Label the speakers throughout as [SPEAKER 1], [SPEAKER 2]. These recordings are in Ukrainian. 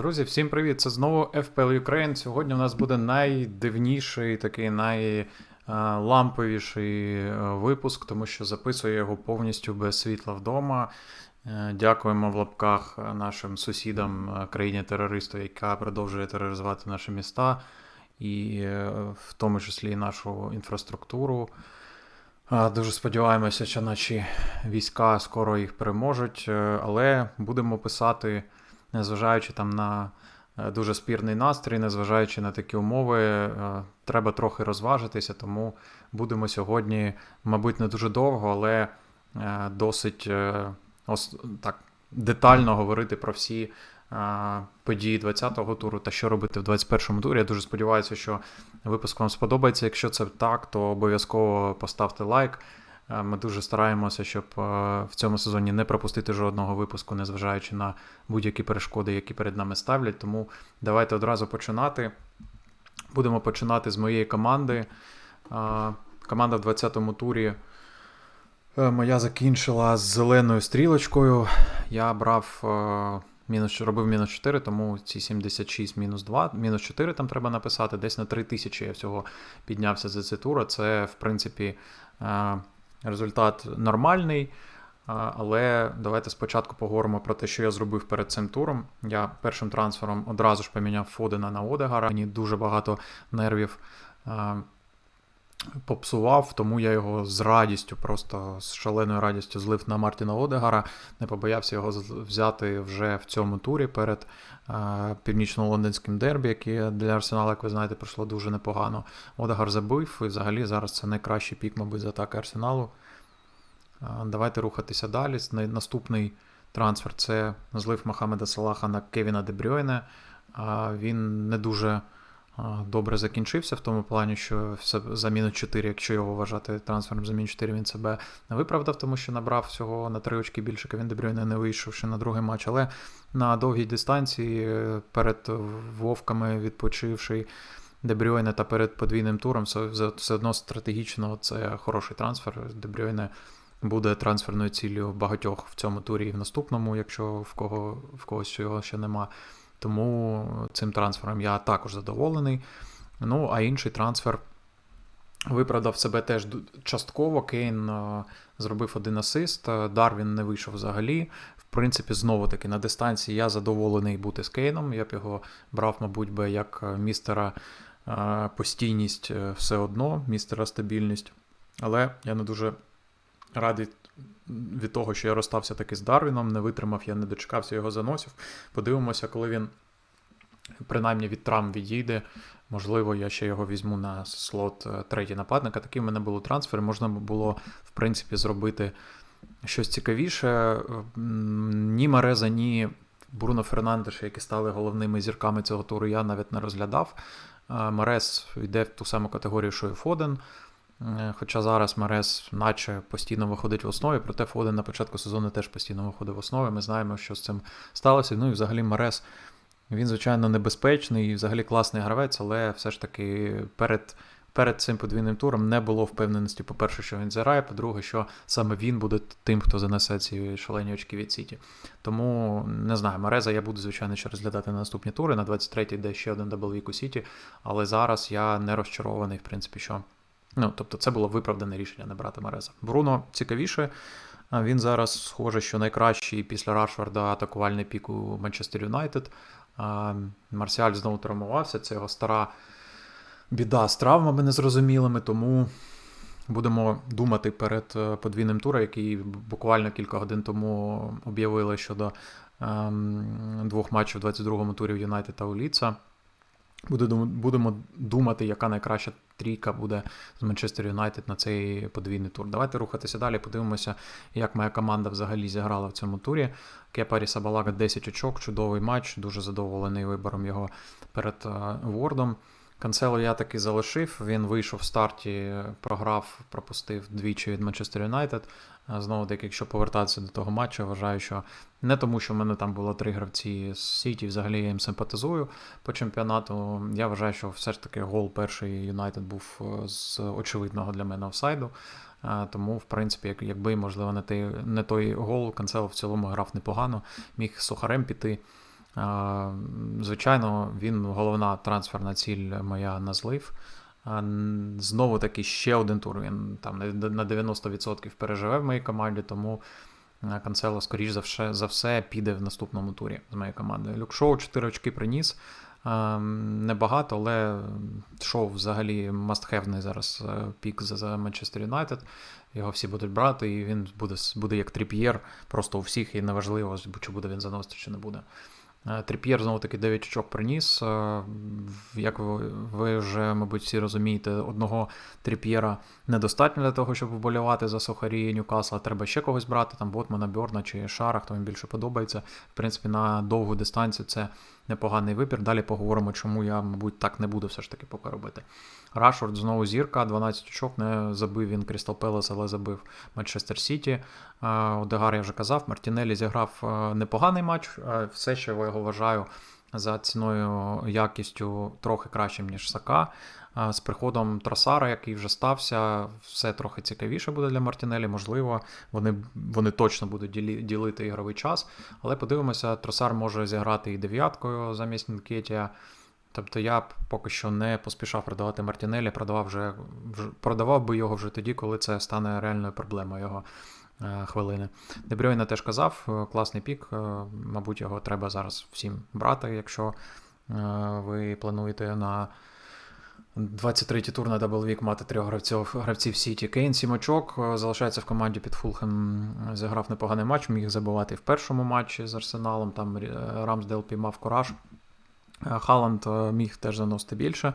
[SPEAKER 1] Друзі, всім привіт! Це знову FPL Ukraine. Сьогодні у нас буде найдивніший, такий найламповіший е, випуск, тому що записую його повністю без світла вдома. Е, Дякуємо в лапках нашим сусідам е, країні-терористу, яка продовжує тероризувати наші міста, і в тому числі нашу інфраструктуру. Дуже сподіваємося, що наші війська скоро їх переможуть, але будемо писати незважаючи там на е, дуже спірний настрій, незважаючи на такі умови, е, треба трохи розважитися, тому будемо сьогодні, мабуть, не дуже довго, але е, досить ос- так, детально говорити про всі події 20-го туру та що робити в 21-му турі. Я дуже сподіваюся, що випуск вам сподобається. Якщо це так, то обов'язково поставте лайк. Е, Ми дуже стараємося, щоб е, в цьому сезоні не пропустити жодного випуску, незважаючи на будь-які перешкоди, які перед нами ставлять. Тому давайте одразу починати. Будемо починати з моєї команди. Е, Команда в 20-му турі моя закінчила з зеленою стрілочкою. Я брав. Мінус, робив мінус 4, тому ці 76 мінус 2, мінус 4 там треба написати. Десь на 3 тисячі я всього піднявся за цю туру. Це, в принципі, результат нормальний. Але давайте спочатку поговоримо про те, що я зробив перед цим туром. Я першим трансфером одразу ж поміняв Фодена на Одегара. Мені дуже багато нервів попсував, тому я його з радістю, просто з шаленою радістю злив на Мартіна Одегара. Не побоявся його взяти вже в цьому турі перед а, північно-лондонським дербі, яке для Арсенала, як ви знаєте, пройшло дуже непогано. Одегар забив, і взагалі зараз це найкращий пік, мабуть, з атаки Арсеналу. А, Давайте рухатися далі. Наступний трансфер це злив Мохамеда Салаха на Кевіна Дебрюйне. А, Він не дуже добре закінчився в тому плані, що за мінус 4, якщо його вважати трансфером за мінус 4, він себе не виправдав, тому що набрав всього на три очки більше. Кевін Дебрюйне не вийшов ще на другий матч. Але на довгій дистанції е, перед вовками відпочивши Дебрюйне та перед подвійним туром, все одно стратегічно це хороший трансфер. Дебрюйне буде трансферною ціллю багатьох в цьому турі і в наступному, якщо в кого в когось його ще нема. Тому цим трансфером я також задоволений. Ну, а інший трансфер виправдав себе теж частково. Кейн е, зробив один асист, е, Дарвін не вийшов взагалі. В принципі, знову таки на дистанції я задоволений бути з Кейном. Я б його брав, мабуть, би як е, містера постійність все одно, містера стабільність. Але я не дуже радий від того, що я розстався таки з Дарвіном, не витримав, я не дочекався його заносів. Подивимося, коли він принаймні від травм відійде. Можливо, я ще його візьму на слот е, третій нападника. Такий в мене було трансфер. Можна було, в принципі, зробити щось цікавіше. Ні Мареза, ні Бруно Фернандеша, які стали головними зірками цього туру, я навіть не розглядав. Е, Марес йде в ту саму категорію, що і Фоден. Е, Хоча зараз Марес наче постійно виходить в основі, проте Фоден на початку сезону теж постійно виходив в основі. Ми знаємо, що з цим сталося. Ну і взагалі Марес, він, звичайно, небезпечний і взагалі класний гравець, але все ж таки перед, перед цим подвійним туром не було впевненості, по-перше, що він зіграє, по-друге, що саме він буде тим, хто занесе ці шалені очки від Сіті. Тому не знаю, Мареза я буду, звичайно, ще розглядати на наступні тури. На 23-й йде ще один даблвік у Сіті, але зараз я не розчарований, в принципі, що. Ну, тобто, це було виправдане рішення не брати Мереза. Бруно цікавіше. Він зараз схоже, що найкращий після Рашфорда атакувальний пік у Манчестер Юнайтед. Марсіаль знову травмувався. Це його стара біда з травмами незрозумілими, тому будемо думати перед е, подвійним туром, який буквально кілька годин тому об'явили щодо ем, двох матчів у 22-му турі в Юнайтед та у. Буде Будемо думати, яка найкраща трійка буде з Манчестер Юнайтед на цей подвійний тур. Давайте рухатися далі. Подивимося, як моя команда взагалі зіграла в цьому турі. Кепарі Сабалага 10 очок, чудовий матч, дуже задоволений вибором його перед е, Вордом. Канцело я таки залишив. Він вийшов в старті, програв, пропустив двічі від Манчестер Юнайтед. Е, Знову таки, якщо повертатися до того матчу, вважаю, що не тому, що в мене там було три гравці з Сіті, взагалі я їм симпатизую по чемпіонату. Я вважаю, що все ж таки гол перший Юнайтед був е, з очевидного для мене офсайду. Е, Тому, в принципі, якби, можливо, не той, не той гол, Канцело в цілому грав непогано, міг сухарем піти. Звичайно, він головна трансферна ціль моя на злив. Знову таки ще один тур. Він там на на 90% переживе в моїй команді, тому Канцело, скоріш за все, за все, піде в наступному турі з моєю командою. Люкшоу 4 очки приніс. Небагато, але шоу взагалі мастхевний зараз е, пік за Манчестер Юнайтед. Його всі будуть брати, і він буде, буде як тріп'єр, просто у всіх, і неважливо, чи буде він заносити, чи не буде. Е, Тріп'єр знову таки 9 очок приніс. Е, Як ви, ви вже, мабуть, всі розумієте, одного тріп'єра недостатньо для того, щоб вболівати за Сухарі Ньюкасла. Треба ще когось брати, там Ботмана, Бьорна чи Шара, хто їм більше подобається. В принципі, на довгу дистанцію це непоганий вибір. Далі поговоримо, чому я, мабуть, так не буду все ж таки поки робити. Рашфорд знову зірка, 12 очок, не забив він Крістал Пелес, але забив Манчестер Сіті. Е, Одегар я вже казав, Мартінелі зіграв е, непоганий матч. е, Все ще я його вважаю за ціною якістю трохи кращим, ніж Сака. З приходом Тросара, який вже стався, все трохи цікавіше буде для Мартінелі. Можливо, вони, вони точно будуть ділі, ділити ігровий час. Але подивимося, Тросар може зіграти і дев'яткою замість Нкетія. Тобто я б поки що не поспішав продавати Мартінелі, продавав вже, продавав би його вже тоді, коли це стане реальною проблемою його хвилини. Дебрюйна теж казав, е, класний пік. е, Мабуть, його треба зараз всім брати, якщо е, ви плануєте на 23-й тур на Даблвік мати трьох гравців, гравців Сіті. Кейн сім очок, е, залишається в команді під Фулхем. Зіграв непоганий матч, міг забивати в першому матчі з Арсеналом. Там е, Рамсдейл піймав кораж. Е, Халанд е, міг теж заносити більше,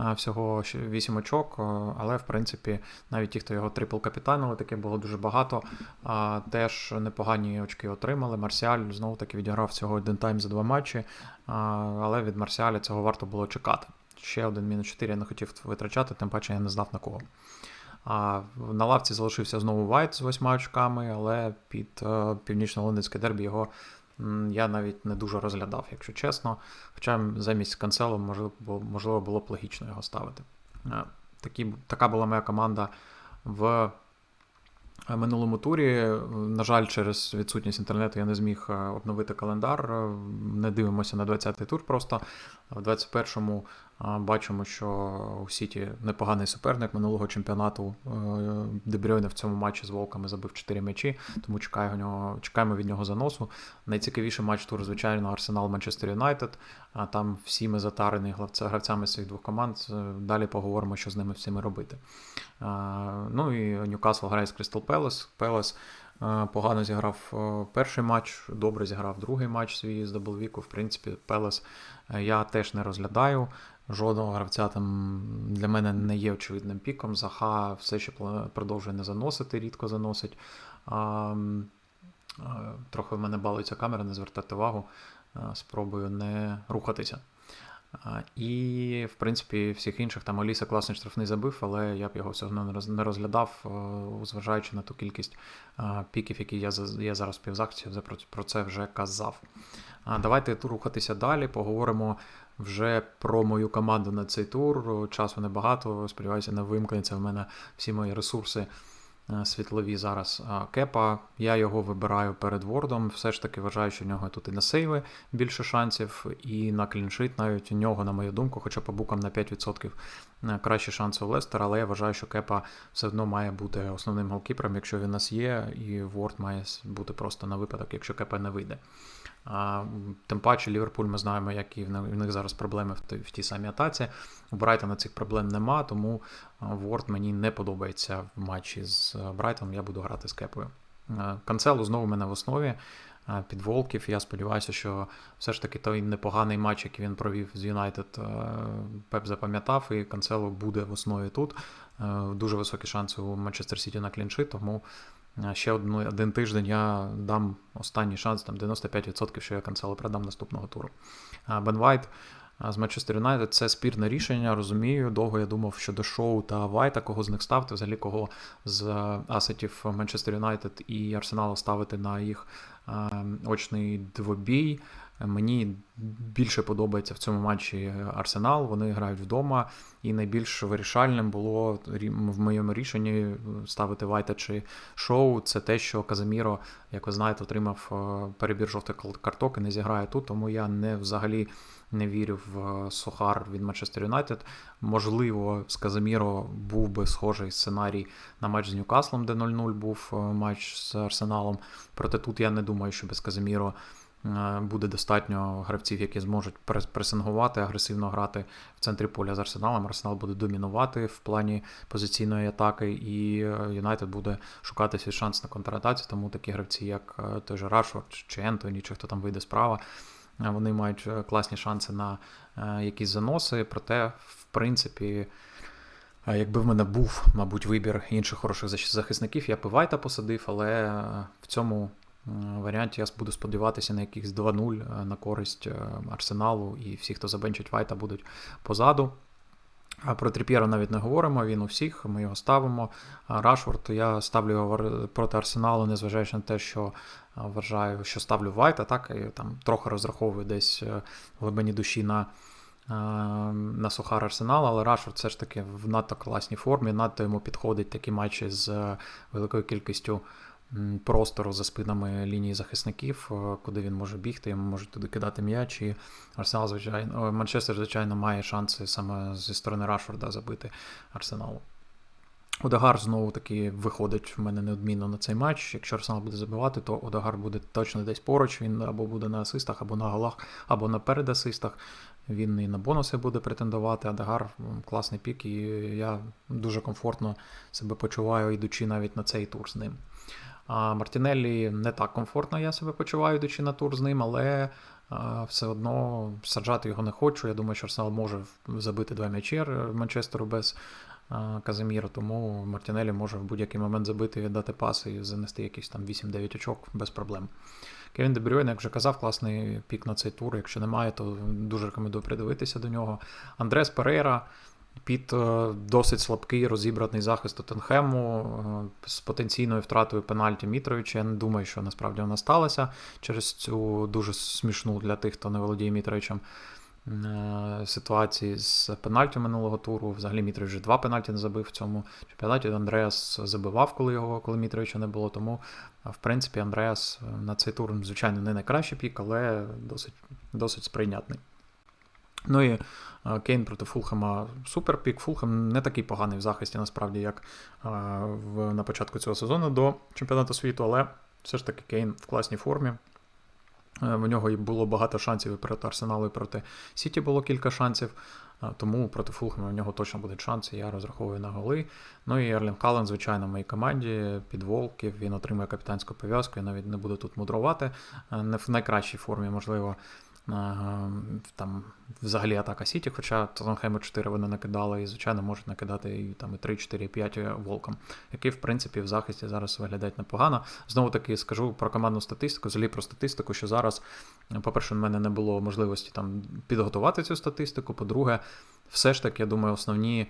[SPEAKER 1] е, всього 8 очок, але в принципі навіть ті, хто його трипл капітанили, таке було дуже багато. Теж непогані очки отримали. Марсіаль знову таки відіграв всього один тайм за два матчі, але від Марсіаля цього варто було чекати. Ще один мінус 4 я не хотів витрачати, тим паче я не знав на кого. А на лавці залишився знову Вайт з восьма очками, але під північно-лондонське дербі його я навіть не дуже розглядав, якщо чесно. Хоча замість канцелу можливо, було б логічно його ставити. Е, Такі, така була моя команда в е, минулому турі. Е, На жаль, через відсутність інтернету я не зміг обновити календар. Не дивимося на 20-й тур просто. В 21-му бачимо, що у Сіті непоганий суперник минулого чемпіонату. Е, Дебрюйне в цьому матчі з Волками забив 4 м'ячі, тому чекаю нього, чекаємо від нього заносу. Найцікавіший матч тур, звичайно, Арсенал Манчестер Юнайтед. А там всі ми затарені гравцями цих двох команд. Е, Далі поговоримо, що з ними всіми робити. Ну і Ньюкасл грає з Крістал Пелес. Пелес е, погано зіграв е, перший матч, добре зіграв другий матч свій з Даблвіку. В принципі, Пелес е, я теж не розглядаю. Жодного гравця там для мене не є очевидним піком. Заха все ще продовжує не заносити, рідко заносить. Е, трохи в мене балується камера, не звертати увагу. Е, Спробую не рухатися. І, в принципі, всіх інших там Аліса класний штрафний забив, але я б його все одно не роз- розглядав, е, зважаючи на ту кількість е, піків, які я, я зараз в півзахисті про, це вже казав. Давайте рухатися далі, поговоримо вже про мою команду на цей тур. Часу небагато. Сподіваюся, не вимкнеться в мене всі мої ресурси світлові зараз. Кепа, я його вибираю перед Вордом. Все ж таки вважаю, що в нього тут і на сейви більше шансів, і на кліншит навіть у нього, на мою думку, хоча по букам на 5% е, кращі шанси у Лестера, але я вважаю, що Кепа все одно має бути основним голкіпером, якщо він у нас є, і Ворд має бути просто на випадок, якщо Кепа не вийде. А, тим паче Ліверпуль ми знаємо, які в них, зараз проблеми в, в тій самій атаці. У Брайтона цих проблем нема, тому Ворд мені не подобається в матчі з е, Брайтоном. Я буду грати з Кепою. Е, Канцелу знову мене в основі е, під Волків. Я сподіваюся, що все ж таки той непоганий матч, який він провів з Юнайтед, Пеп запам'ятав, і Канцело буде в основі тут. Дуже високі шанси у Манчестер Сіті на клінші, тому ще один, один тиждень я дам останній шанс, там 95%, що я Канцело продам наступного туру. Бен Вайт з Манчестер Юнайтед це спірне рішення, розумію. Довго я думав щодо шоу та Вайта, кого з них ставити, взагалі кого з асетів Манчестер Юнайтед і Арсенала ставити на їх очний двобій. Мені більше подобається в цьому матчі Арсенал. Вони грають вдома, і найбільш вирішальним було в моєму рішенні ставити Вайта чи шоу. Це те, що Казаміро, як ви знаєте, отримав перебір жовтих карток і не зіграє тут. Тому я не взагалі не вірю в Сухар від Манчестер Юнайтед. Можливо, з Казаміро був би схожий сценарій на матч з Ньюкаслом, де 0-0 був матч з Арсеналом. Проте тут я не думаю, що без Казаміро. Е, буде достатньо гравців, які зможуть пресингувати, агресивно грати в центрі поля з Арсеналом. Арсенал буде домінувати в плані позиційної атаки, і е, Юнайтед буде шукати свій шанс на контратаці. Тому такі гравці, як е, той же Рашфорд чи Ентоні, чи хто там вийде справа, вони мають класні шанси на якісь заноси. Проте, в принципі. Якби в мене був, мабуть, вибір інших хороших захисників, я б Вайта посадив, але в цьому варіанті я буду сподіватися на якихось 2-0 е, на користь е, Арсеналу, і всі, хто забенчить Вайта, будуть позаду. Про Тріп'єра навіть не говоримо, він у всіх, ми його ставимо. Рашфорд я ставлю його проти Арсеналу, незважаючи на те, що вважаю, що ставлю Вайта, так, і там трохи розраховую десь е, в глибині душі на на Сухар Арсенал, але Рашфорд все ж таки в надто класній формі, надто йому підходить такі матчі з великою кількістю простору за спинами лінії захисників, е, куди він може бігти, йому можуть туди кидати м'яч. І Арсенал, звичайно, Манчестер, звичайно, має шанси саме зі сторони Рашфорда забити Арсеналу. Одагар знову таки виходить в мене неодмінно на цей матч. Якщо Арсенал буде забивати, то Одагар буде точно десь поруч. Він або буде на асистах, або на голах, або на передасистах. Він і на бонуси буде претендувати. Адагар класний пік, і я дуже комфортно себе почуваю, йдучи навіть на цей тур з ним. Мартінеллі не так комфортно я себе почуваю, йдучи на тур з ним, але все одно саджати його не хочу. Я думаю, що Арсенал може забити два м'ячі Манчестеру без Казиміра, тому Мартінеллі може в будь-який момент забити, віддати паси і занести якісь там 8-9 очок без проблем. Кевін Дебрюйн, як вже казав, класний пік на цей тур. Якщо немає, то дуже рекомендую придивитися до нього. Андрес Перейра під е, досить слабкий розібраний захист Тоттенхему е, з потенційною втратою пенальті Мітровича. Я не думаю, що насправді вона сталася через цю дуже смішну для тих, хто не володіє Мітровичем е, ситуації з пенальті минулого туру. Взагалі Мітрович вже два пенальті не забив в цьому чемпіонаті. Андреас забивав, коли його, коли Мітровича не було. Тому, в принципі, Андреас на цей тур, звичайно, не найкращий пік, але досить, досить сприйнятний. Ну і Кейн проти Фулхема суперпік. Фулхем не такий поганий в захисті, насправді, як в, на початку цього сезону до чемпіонату світу, але все ж таки Кейн в класній формі. Е, в нього було багато шансів і проти Арсеналу, і проти Сіті було кілька шансів. Тому проти Фулхема в нього точно будуть шанси. Я розраховую на голи. Ну і Ерлін Кален, звичайно, в моїй команді під Волків. Він отримує капітанську пов'язку. Я навіть не буду тут мудрувати. Е, не в найкращій формі, можливо, там взагалі атака Сіті, хоча Тоттенхему 4 вони накидали, і, звичайно, можуть накидати і там і 3, 4, 5 волком, які, в принципі, в захисті зараз виглядають непогано. Знову таки скажу про командну статистику, взагалі про статистику, що зараз, по-перше, в мене не було можливості там підготувати цю статистику. По-друге, все ж таки, я думаю, основні.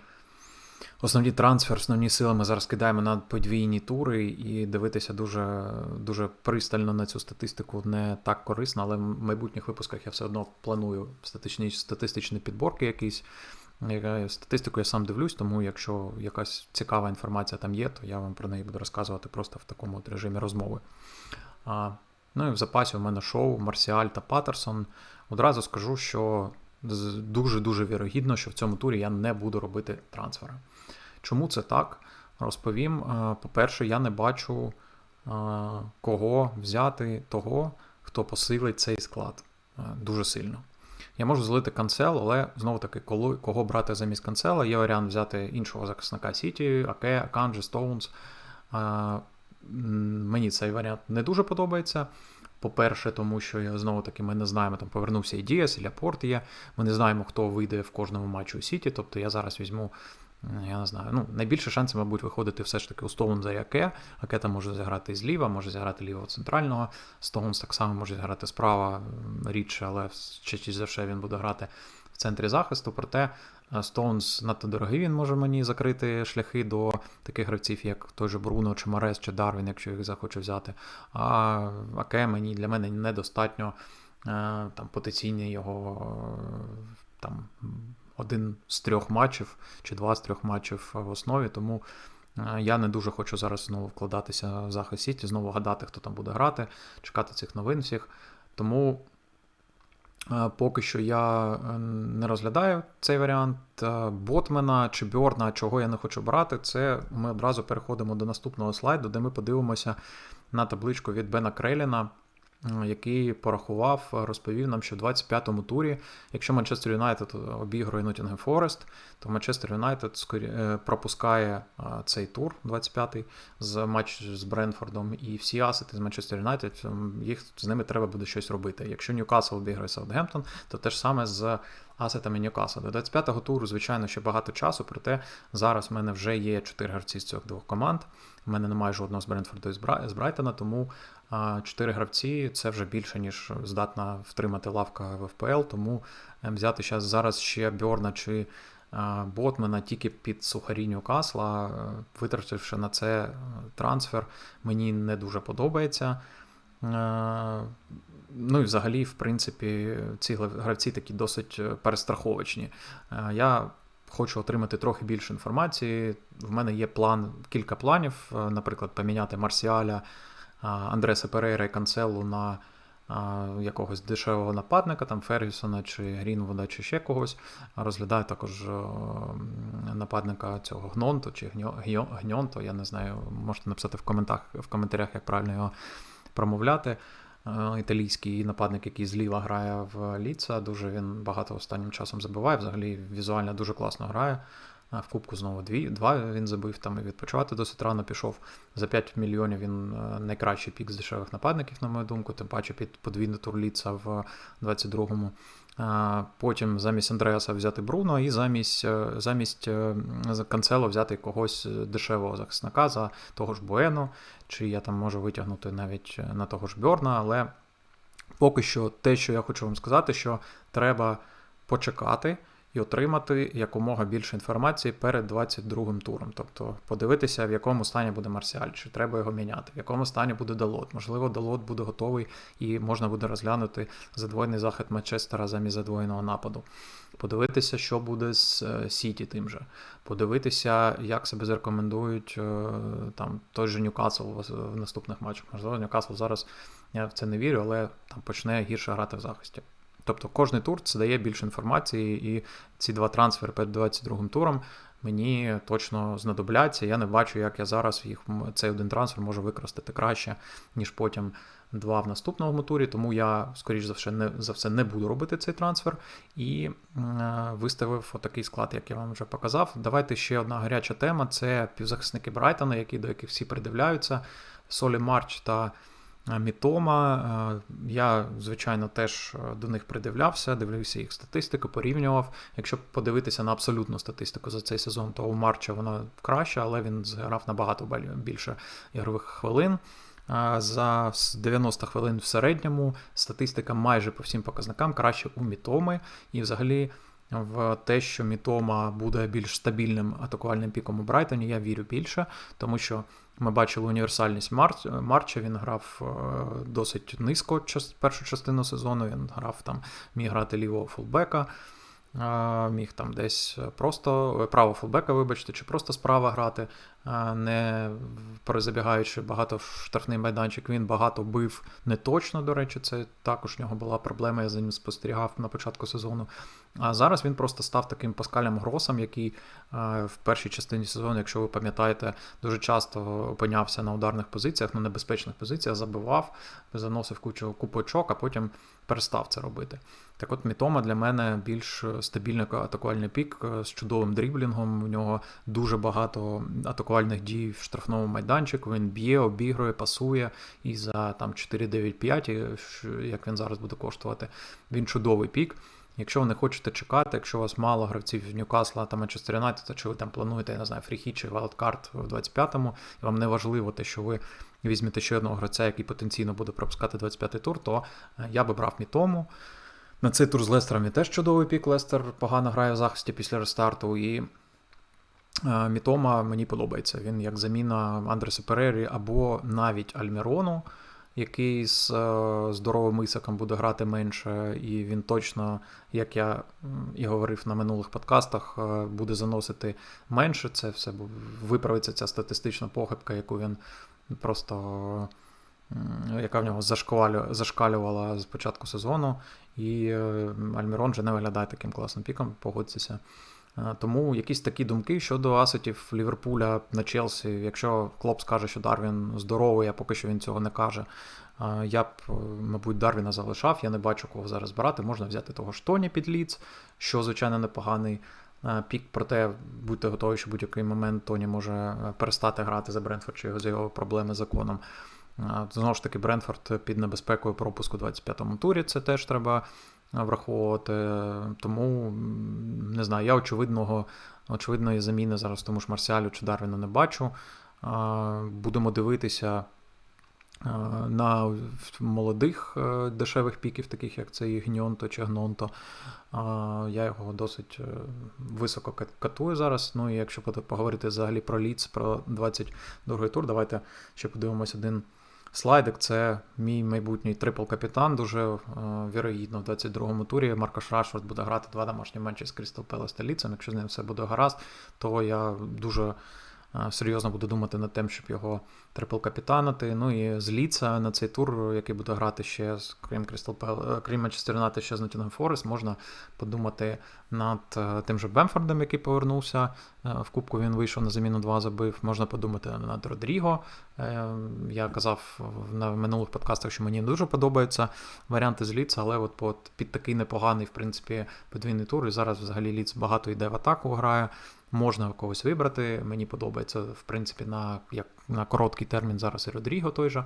[SPEAKER 1] Основні трансфер, основні сили ми зараз кидаємо на подвійні тури, і дивитися дуже дуже пристально на цю статистику не так корисно, але в майбутніх випусках я все одно планую статичні, статистичні підборки якісь. Статистику я сам дивлюсь, тому якщо якась цікава інформація там є, то я вам про неї буду розказувати просто в такому от режимі розмови. А, Ну і в запасі у мене шоу Марсіаль та Паттерсон. Одразу скажу, що дуже-дуже вірогідно, що в цьому турі я не буду робити трансфери. Чому це так? Розповім. Е, по-перше, я не бачу, е, кого взяти того, хто посилить цей склад е, дуже сильно. Я можу злити канцел, але знову-таки, кого брати замість канцела, є варіант взяти іншого захисника Сіті, Аке, Аканджі, Стоунс. Мені цей варіант не дуже подобається. По-перше, тому що знову таки ми не знаємо, там повернувся і Діас, і Ляпорт є. Ми не знаємо, хто вийде в кожному матчі у Сіті. Тобто я зараз візьму я не знаю. Ну, Найбільше шанси, мабуть, виходити все ж таки у Стоунза і Аке. Аке там може зіграти і зліва, може зіграти лівого центрального. Стоунс так само може зіграти справа рідше, але частіше за все він буде грати в центрі захисту. Проте Стоунс надто дорогий, він може мені закрити шляхи до таких гравців, як той же Бруно, чи Марес, чи Дарвін, якщо їх захочу взяти. А Аке мені для мене недостатньо там потенційний його там один з трьох матчів чи два з трьох матчів в основі. Тому я не дуже хочу зараз знову вкладатися в захист Сіті, знову гадати, хто там буде грати, чекати цих новин всіх. Тому поки що я е, не розглядаю цей варіант Ботмена чи Бьорна, чого я не хочу брати. Це ми одразу переходимо до наступного слайду, де ми подивимося на табличку від Бена Креліна який порахував, розповів нам, що в 25-му турі, якщо Манчестер Юнайтед обігрує Ноттінгем Форест, то Манчестер Юнайтед е, пропускає цей тур, 25-й, з матч з Бренфордом, і всі асети з Манчестер Юнайтед, їх з ними треба буде щось робити. Якщо Ньюкасл обіграє Саутгемптон, то те ж саме з асетами Ньюкасла. До 25-го туру, звичайно, ще багато часу, проте зараз в мене вже є 4 гравці з цих двох команд. У мене немає жодного з Брентфорду і з Брайтона, тому Чотири гравці це вже більше, ніж здатна втримати лавка в ФПЛ, тому е, взяти зараз, зараз ще Бьорна чи Ботмена тільки під сухарі Ньюкасла, е, витративши на це е, трансфер, мені не дуже подобається. Ну і взагалі, в принципі, ці гравці такі досить перестраховочні. Я хочу отримати трохи більше інформації. В мене є план, кілька планів, наприклад, поміняти Марсіаля. Андреса Перейра і Канцелу на якогось дешевого нападника, там Фергюсона чи Грінвуда, чи ще когось. Розглядаю також нападника цього Гнонто чи Гньонто, я не знаю, можете написати в коментарях, в коментарях, як правильно його промовляти. Італійський нападник, який зліва грає в Ліца, дуже він багато останнім часом забиває. Взагалі візуально дуже класно грає. В Кубку знову дві, два він забив там і відпочивати досить рано пішов. За 5 мільйонів він е, найкращий пік з дешевих нападників, на мою думку, тим паче під подвійний тур Ліца в 22-му. Потім замість Андреаса взяти Бруно, і замість е, замість е, Канцело взяти когось дешевого захисника за того ж Буено, чи я там можу витягнути навіть на того ж Бьорна, але поки що те, що я хочу вам сказати, що треба почекати і отримати якомога більше інформації перед 22-м туром. Тобто подивитися, в якому стані буде Марсіаль, чи треба його міняти, в якому стані буде Далот. Можливо, Далот буде готовий і можна буде розглянути задвоєний захід Манчестера замість задвоєного нападу. Подивитися, що буде з е, Сіті тим же. Подивитися, як себе зарекомендують е, там той же Ньюкасл в наступних матчах. Можливо, Ньюкасл зараз я в це не вірю, але там почне гірше грати в захисті. Тобто кожний тур це дає більше інформації, і ці два трансфери перед 22-м туром мені точно знадобляться. Я не бачу, як я зараз їх цей один трансфер можу використати краще, ніж потім два в наступному турі. Тому я, скоріш за все, не за все не буду робити цей трансфер і е, виставив отакий склад, як я вам вже показав. Давайте ще одна гаряча тема: це півзахисники Брайтона, які до яких всі придивляються. Солі Марч та. Мітома. Е, я, звичайно, теж е, до них придивлявся, дивився їх статистику, порівнював. Якщо подивитися на абсолютну статистику за цей сезон, то у Марча вона краща, але він зграв набагато більше ігрових хвилин. Е, за 90 хвилин в середньому статистика майже по всім показникам краще у Мітоми. І взагалі в те, що Мітома буде більш стабільним атакувальним піком у Брайтоні, я вірю більше, тому що ми бачили універсальність Марча. Він грав е, досить низько першу частину сезону. Він грав там, міг грати лівого фулбека, міг там десь просто е, право фулбека, вибачте, чи просто справа грати, не перезабігаючи багато штрафний майданчик. Він багато бив не точно, до речі, це також в нього була проблема. Я за ним спостерігав на початку сезону. А зараз він просто став таким паскалем Гросом, який в першій частині сезону, якщо ви пам'ятаєте, дуже часто опинявся на ударних позиціях, на небезпечних позиціях, забивав, заносив кучу купу очок, а потім перестав це робити. Так от Мітома для мене більш стабільний атакувальний пік з чудовим дріблінгом. У нього дуже багато атакувальних дій в штрафному майданчику. Він б'є, обігрує, пасує і за там 4-9-5, як він зараз буде коштувати, він чудовий пік. Якщо ви не хочете чекати, якщо у вас мало гравців Ньюкасла та Манчестер Юнайтед, чи ви там плануєте, я не знаю, фріхі чи вайлдкарт в 25-му, і вам не важливо те, що ви візьмете ще одного гравця, який потенційно буде пропускати 25-й тур, то е, я би брав Мітому. На цей тур з Лестером і теж чудовий пік. Лестер погано грає в захисті після рестарту. І Мітома мені подобається. Він як заміна Андреса Перері або навіть Альмірону. який з е, здоровим ісаком буде грати менше, і він точно, як я і говорив на минулих подкастах, е, буде заносити менше. Це все виправиться ця статистична похибка, яку він просто яка в нього зашкалювала з початку сезону. І е, Альмірон вже не виглядає таким класним піком, погодьтеся. Е, Тому якісь такі думки щодо асетів Ліверпуля на Челсі. Якщо Клоп скаже, що Дарвін здоровий, а поки що він цього не каже. е, Я б, е, мабуть, Дарвіна залишав. Я не бачу кого зараз брати. Можна взяти того ж Тоні під ліц, що, звичайно, непоганий пік. Проте будьте готові, що будь-який момент Тоні може перестати грати за Брентфорд чи з його проблеми з законом. Знову ж таки, Брентфорд під небезпекою пропуску у 25-му турі. Це теж треба враховувати. Тому не знаю, я очевидного, очевидної заміни зараз тому ж Марсіалю чи Дарвіну не бачу. Е, Будемо дивитися е, на молодих е, дешевих піків, таких як цей Гньонто чи Гнонто. Е, Я його досить е, високо катую зараз. Ну і якщо поговорити взагалі про Ліц, про 22-й тур, давайте ще подивимось один слайдик. Це мій майбутній трипл-капітан. Дуже е, вірогідно в 22-му турі Маркош Рашфорд буде грати два домашні матчі з Крістал Пелес та Ліцем. Якщо з ним все буде гаразд, то я дуже серйозно буду думати над тим, щоб його трипл-капітанити. Ну і з Ліца на цей тур, який буде грати ще з крім Крістал крім Манчестер Юнайтед, ще з Ноттінгем Форест, можна подумати над е, тим же Бемфордом, який повернувся. Е, В Кубку він вийшов на заміну два забив. Можна подумати над Родріго. Е, Я казав на минулих подкастах, що мені дуже подобаються варіанти з Ліца, але от під такий непоганий, в принципі, подвійний тур. І зараз взагалі Ліц багато йде в атаку, грає. Можна когось вибрати. Мені подобається, в принципі, на, як, на короткий термін зараз і Родріго той же.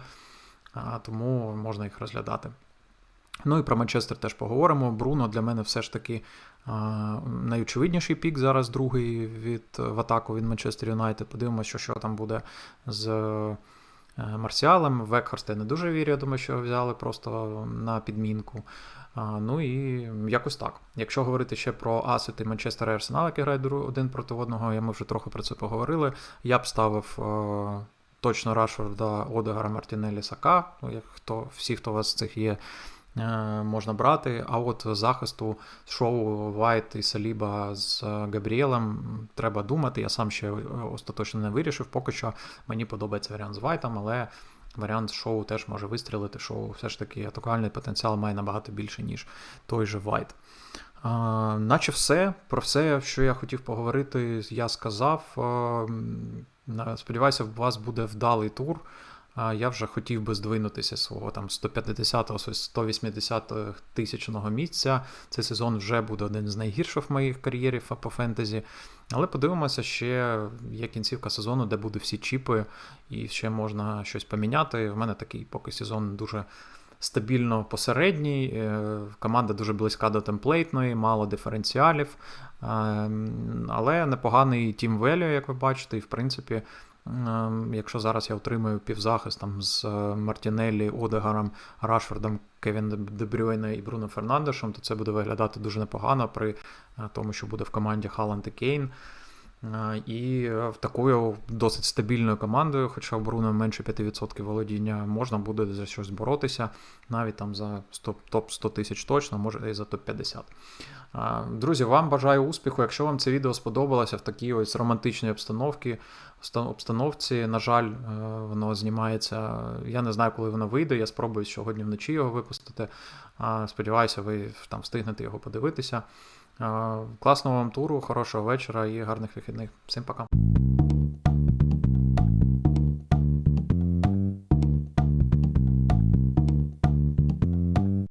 [SPEAKER 1] А, тому можна їх розглядати. Ну і про Манчестер теж поговоримо. Бруно для мене все ж таки а, найочевидніший пік зараз, другий від в атаку від Манчестер Юнайтед. Подивимося, що, що там буде з Марсіалем. Векхорст я не дуже вірю, я думаю, що взяли просто на підмінку. Ну і якось так. Якщо говорити ще про асети Манчестера і Арсенал, які грають один проти одного, я ми вже трохи про це поговорили. Я б ставив е, точно Рашфорда, Одегара, Мартінелі, Сака. Ну, хто, всі, хто у вас з цих є, е, можна брати. А от захисту шоу Вайт і Саліба з е, Габріелем треба думати. Я сам ще е, остаточно не вирішив. Поки що мені подобається варіант з Вайтом, але варіант шоу теж може вистрілити. Шоу все ж таки атакувальний потенціал має набагато більше, ніж той же Вайт. Наче все. Про все, що я хотів поговорити, я сказав. Сподіваюся, у вас буде вдалий тур. Я вже хотів би здвинутися свого там 150-го, 180 тисячного місця. Цей сезон вже буде один з найгірших в моїх кар'єрів по фентезі. Але подивимося, ще є кінцівка сезону, де будуть всі чіпи, і ще можна щось поміняти. В мене такий поки сезон дуже стабільно посередній. е, Команда дуже близька до темплейтної, мало диференціалів. е, Але непоганий тім value, як ви бачите, і в принципі. Ем, Якщо зараз я отримую півзахист там з е, Мартінеллі, Одегаром, Рашфордом, Кевін Дебрюйне і Бруно Фернандешем, то це буде виглядати дуже непогано при е, тому, що буде в команді Халанд і Кейн. І е, такою досить стабільною командою, хоча у Бруно менше 5% володіння, можна буде за щось боротися, навіть там за топ 100 тисяч точно, може і за топ 50. Е, Друзі, вам бажаю успіху. Якщо вам це відео сподобалося в такій ось романтичній обстановці, обстановці, на жаль, е, воно знімається. Я не знаю, коли воно вийде. Я спробую сьогодні вночі його випустити. Сподіваюся, ви там встигнете його подивитися. Е, Класного вам туру, хорошого вечора і гарних вихідних. Всім пока.